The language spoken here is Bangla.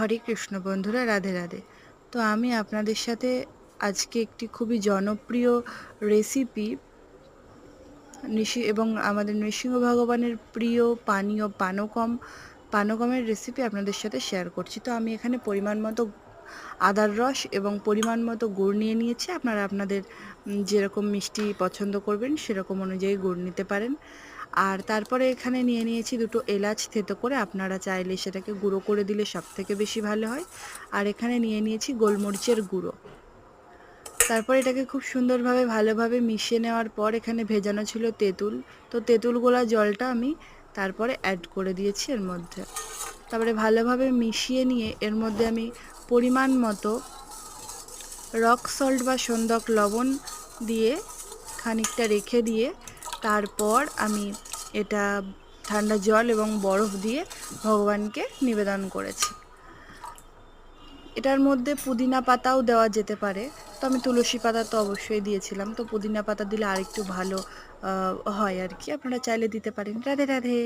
হরে কৃষ্ণ বন্ধুরা, রাধে রাধে। তো আমি আপনাদের সাথে আজকে একটি খুবই জনপ্রিয় রেসিপি নিশি এবং আমাদের নৃসিংহ ভগবানের প্রিয় পানীয় পানকম, পানকমের রেসিপি আপনাদের সাথে শেয়ার করছি। তো আমি এখানে পরিমাণ মতো আদার রস এবং পরিমাণ মতো গুড় নিয়ে নিয়েছি। আপনারা আপনাদের যেরকম মিষ্টি পছন্দ করবেন, সেরকম অনুযায়ী গুড় নিতে পারেন। আর তারপরে এখানে নিয়ে নিয়েছি দুটো এলাচ থেতো করে। আপনারা চাইলে সেটাকে গুঁড়ো করে দিলে সব থেকে বেশি ভালো হয়। আর এখানে নিয়ে নিয়েছি গোলমরিচের গুঁড়ো। তারপর এটাকে খুব সুন্দরভাবে, ভালোভাবে মিশিয়ে নেওয়ার পর এখানে ভেজানো ছিল তেঁতুল। তো তেঁতুল গোলা জলটা আমি তারপরে অ্যাড করে দিয়েছি এর মধ্যে। তারপরে ভালোভাবে মিশিয়ে নিয়ে এর মধ্যে আমি পরিমাণ মতো রক সল্ট বা সন্দক লবণ দিয়ে খানিকটা রেখে দিয়ে তারপর আমি এটা ঠান্ডা জল এবং বরফ দিয়ে ভগবানকে নিবেদন করেছি। এটার মধ্যে পুদিনা পাতাও দেওয়া যেতে পারে তো আমি তুলসী পাতা তো অবশ্যই দিয়েছিলাম। তো পুদিনা পাতা দিলে আরেকটু ভালো হয় আর কি। আপনারা চাইলে দিতে পারেন। রাধে রাধে।